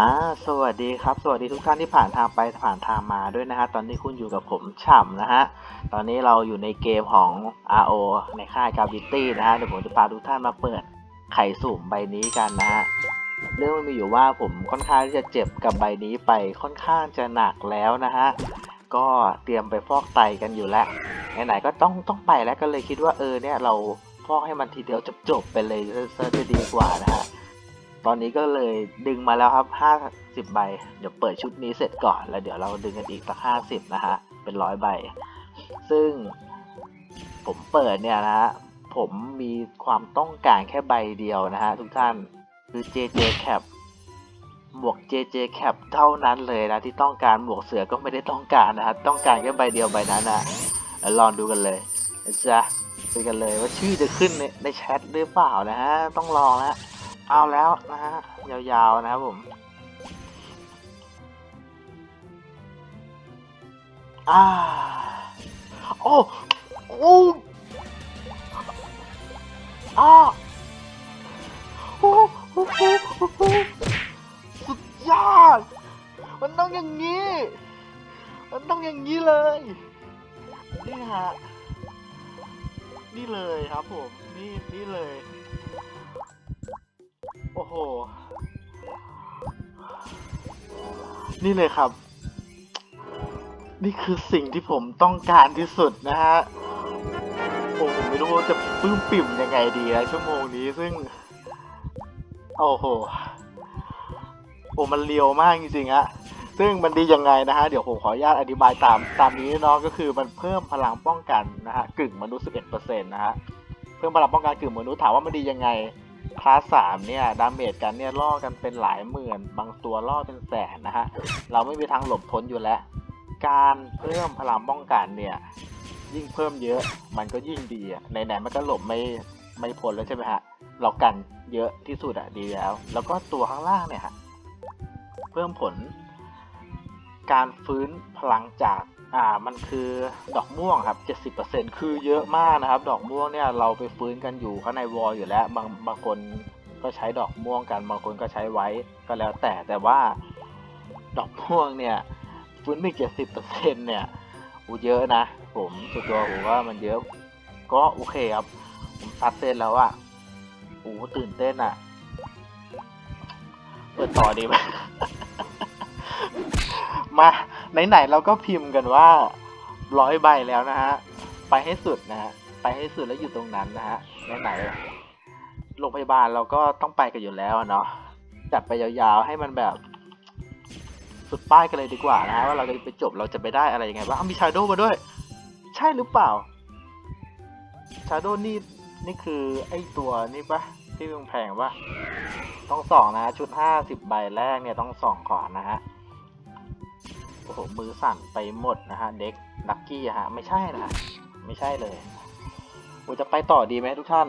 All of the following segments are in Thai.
อ่าสวัสดีครับ สวัสดีทุกท่านที่ผ่านทางไปผ่านทางมาด้วยนะฮะ ตอนนี้คุณอยู่กับผมฉ่ำนะฮะ ตอนนี้เราอยู่ในเกมของ RO ในค่ายกาบิตี้นะฮะ เดี๋ยวผมจะพาทุกท่านมาเปิดไข่สุ่มใบนี้กันนะฮะ เรื่องมันมีอยู่ว่าผมค่อนข้างที่จะเจ็บกับใบนี้ไปค่อนข้างจะหนักแล้วนะฮะ ก็เตรียมไปฟอกไตกันอยู่แล้ว ไหนๆก็ต้องต้องไปแล้วก็เลยคิดว่าเออเนี่ยเราฟอกให้มันทีเดียวจบๆไปเลยซะจะดีกว่านะฮะ ตอนนี้ก็เลยดึงมาแล้วครับ 50 ใบ เดี๋ยวเปิดชุดนี้เสร็จก่อน แล้วเดี๋ยวเราดึงกันอีกสัก 50 นะฮะ เป็นร้อยใบ ซึ่งผมเปิดเนี่ยนะฮะ ผมมีความต้องการแค่ใบเดียวนะฮะทุกท่าน คือ JJ Cap หมวก JJ Cap เท่านั้นเลยนะ ที่ต้องการหมวกเสือก็ไม่ได้ต้องการนะฮะ ต้องการแค่ใบเดียวใบนั้นนะแล้วลองดูกันเลยนะจ๊ะดูกันเลยว่าชื่อจะขึ้นในในแชทหรือเปล่านะฮะ ต้องลองนะ เอาแล้วนะฮะยาวๆนะครับผมอ่าโอ้โอ้อ้าโอ้โหสุดยอดมันต้องอย่างนี้ มันต้องอย่างนี้เลย นี่ฮะ นี่เลยครับผม นี่ นี่เลย โอ้โห นี่เลยครับ นี่คือสิ่งที่ผมต้องการที่สุดนะฮะโอ้ผมไม่รู้จะปลื้มปิ่มยังไงดีนะชั่วโมงนี้ซึ่ง โอ้โห โอ้มันเลียวมากจริงๆฮะซึ่งมันดียังไงนะฮะ เดี๋ยวผมขออนุญาตอธิบายตามตามนี้เนาะก็คือมันเพิ่มพลังป้องกันนะฮะกึ่งมนุษย์11%นะฮะ เพิ่มพลังป้องกันกึ่งมนุษย์ถามว่ามันดียังไง คลาสสามเนี่ยดาเมจกันเนี่ยล่อกันเป็นหลายหมื่น บางตัวล่อเป็นแสนนะฮะ เราไม่มีทางหลบพ้นอยู่แล้ว การเพิ่มพลังป้องกันเนี่ย ยิ่งเพิ่มเยอะมันก็ยิ่งดีอะไหนๆมันก็หลบไม่ไม่พ้นแล้วใช่ไหมฮะ เรากันเยอะที่สุดอะดีแล้ว แล้วก็ตัวข้างล่างเนี่ยฮะ เพิ่มผล การฟื้นพลังจาก อ่ามันคือดอกม่วงครับ 70%คือเยอะมากนะครับ ดอกม่วงเนี่ยเราไปฟื้นกันอยู่ข้างในวอลอยู่แล้วบางบางคนก็ใช้ดอกม่วงกันบางคนก็ใช้ไว้ก็แล้วแต่แต่ว่าดอกม่วงเนี่ยฟื้นไป70%เนี่ยอูเยอะนะ ผมส่วนตัวผมว่ามันเยอะ ก็โอเคครับ ผมซัดเส้นแล้วอะโอ้ตื่นเต้นอะเปิดต่อดีไหมมา ไหนๆเราก็พิมพ์กันว่าร้อยใบแล้วนะฮะ ไปให้สุดนะฮะ ไปให้สุดแล้วอยู่ตรงนั้นนะฮะ ไหนๆโรงพยาบาลเราก็ต้องไปกันอยู่แล้วเนาะ จัดไปยาวๆให้มันแบบสุดป้ายกันเลยดีกว่านะฮะว่าเราจะไปจบเราจะไปได้อะไรยังไงบ้างมีชาโดว์มาด้วย ใช่หรือเปล่าชาโดว์นี่นี่คือไอตัวนี่ปะที่แพงปะต้องสองนะชุดห้าสิบใบแรกเนี่ยต้องสองก่อนนะฮะ โอ้โหมือสั่นไปหมดนะฮะเด็กลักกี้ฮะไม่ใช่นะไม่ใช่เลยผมจะไปต่อดีไหมทุกท่าน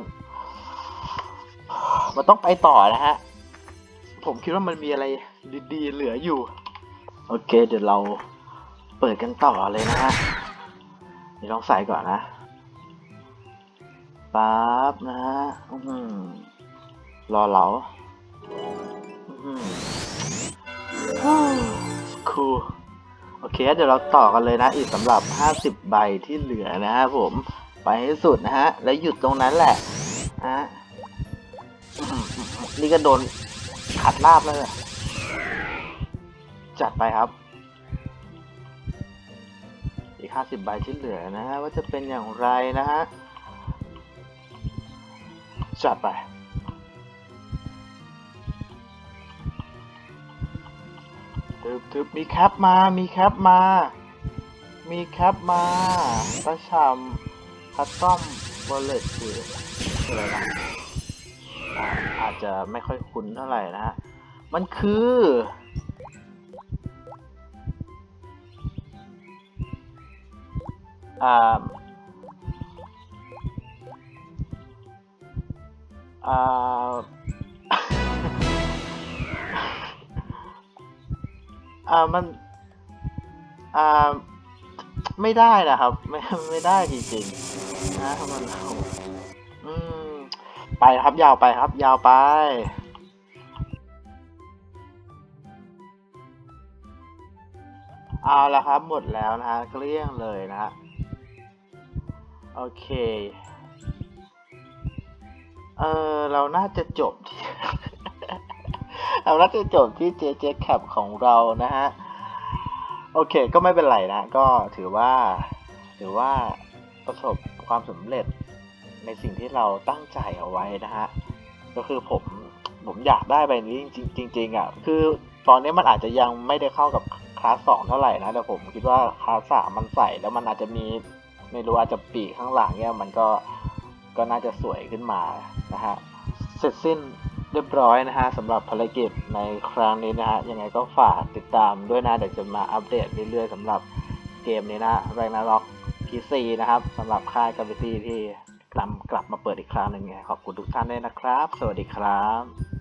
มันต้องไปต่อนะฮะ ผมคิดว่ามันมีอะไรดีๆเหลืออยู่ โอเค เดี๋ยวเราเปิดกันต่อเลยนะฮะเดี๋ยวลองใส่ก่อนนะปั๊บนะฮะรอเหลาคูล อเคเดี๋ยวเราต่อกันเลยนะ อีกสำหรับ 50 ใบที่เหลือนะฮะผมไปให้สุดนะฮะ แล้วหยุดตรงนั้นแหละฮะนี่ก็โดนขัดลาบแล้วเนี่ยจัดไปครับ อีก 50 ใบที่เหลือนะฮะ ว่าจะเป็นอย่างไรนะฮะ จัดไปึบทึบมีแคปมา มีแคปมา มีแคปมาตาชามคัตตอมวอลเล็ตคืออะไรนะอาอาจจะไม่ค่อยคุ้นเท่าไหร่นะฮะ มันคือ อ่า อ่า อ่ามัน อ่า ไม่ได้นะครับ ไม่ไม่ได้จริงๆนะมันอืม ไปครับยาวไปครับ ยาวไปเอาละครับหมดแล้วนะฮะเกลี้ยงเลยนะฮะโอเค เออเราน่าจะจบที่ เราน่าจะจบที่ JJ Cap ของเรานะฮะ โอเคก็ไม่เป็นไรนะ ก็ถือว่าถือว่าประสบความสำเร็จในสิ่งที่เราตั้งใจเอาไว้นะฮะ ก็คือผมผมอยากได้ใบนี้จริงๆจริงๆอะ คือตอนนี้มันอาจจะยังไม่ได้เข้ากับคลาสสองเท่าไหร่นะแต่ผมคิดว่าคลาสสามมันใส่แล้วมันอาจจะมีไม่รู้อาจจะปีกข้างหลังเนี่ยมันก็ก็น่าจะสวยขึ้นมานะฮะเสร็จสิ้น เรียบร้อยนะฮะสำหรับภารกิจในครั้งนี้นะฮะยังไงก็ฝากติดตามด้วยนะเดี๋ยวจะมาอัปเดตเรื่อยๆสำหรับเกมนี้นะแรงนาร็อกพีซีนะครับสำหรับค่ายกับพีซีที่นำกลับมาเปิดอีกครั้งหนึ่งไงขอบคุณทุกท่านด้วยนะครับ สวัสดีครับ